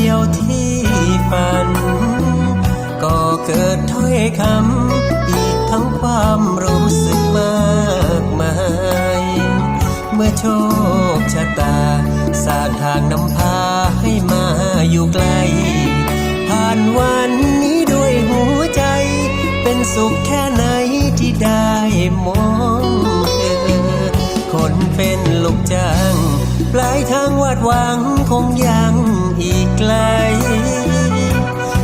ดียวที่ฝัน ก็เกิดถ้อยคำอีกทั้งความรู้สึกมากมาย เมื่อโชคชะตา สร้างทางนำพาให้มาอยู่ไกล ผ่านวันนี้ด้วยหัวใจ เป็นสุขแค่ไหนที่ได้มองเธอคนเป็นลูกจ้าง ปลายทางวาดหวังคงยังอีกไกล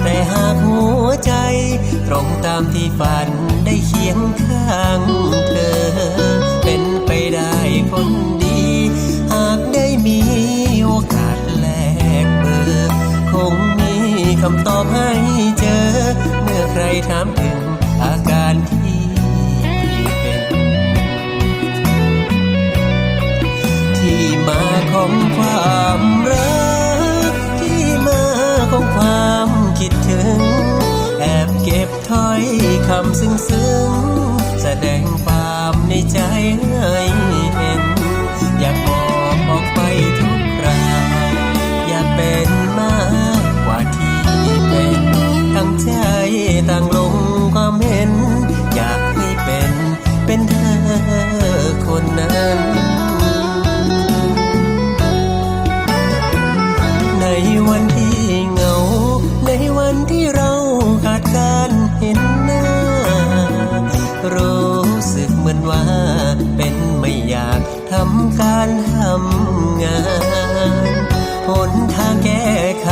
แต่หากหัวใจ ตรงตามที่ฝันได้เคียงข้างเธอ เป็นไปได้คนดี หากได้มีโอกาสแลกเบอร์คงมีคำตอบให้เจอ เมื่อใครถามถึงอาการที่ ของความรัก ที่มาของความคิดถึง แอบเก็บถ้อยคำซึ้งซึ้งแสดงความในใจให้เห็น อยากบอกออกไปทุกคราวอยากเป็นมากกว่าที่เป็นตั้งใจต่างลงความเห็น อยากให้เป็นเป็นเธอคนนั้น วันที่เหงา ในวันที่เราขาดการเห็นหน้า รู้สึกเหมือนว่า เป็นไม่อยากทำการทำงานหนทางแก้ไข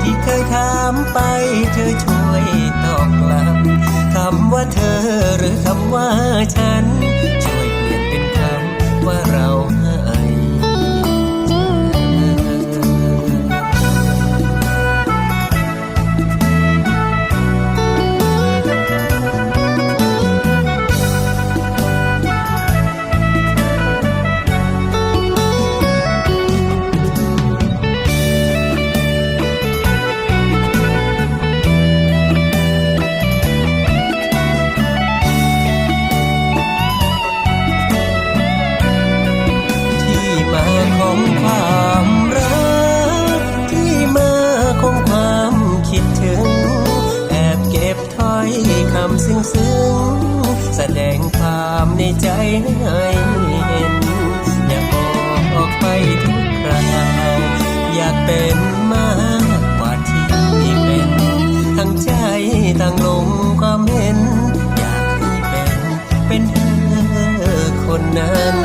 ที่เคยถามไปเธอช่วยตอบกลับคำว่าเธอหรือคำว่าฉัน แสดงความในใจให้เห็น อยากบอกออกไปทุกคราวอยากเป็นมากกว่าที่เป็น ทั้งใจตั้งลมความเห็น อยากให้เป็น เป็นเธอคนนั้น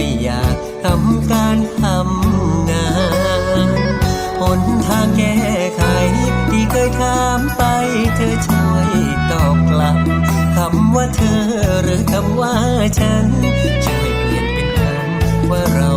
ไม่อยากทำการทำงานหนทางแก้ไขที่เคยถามไปเธอช่วยตอบกลับคำว่าเธอหรือคำว่าฉันช่วยเปลี่ยนเป็นคำว่าเรา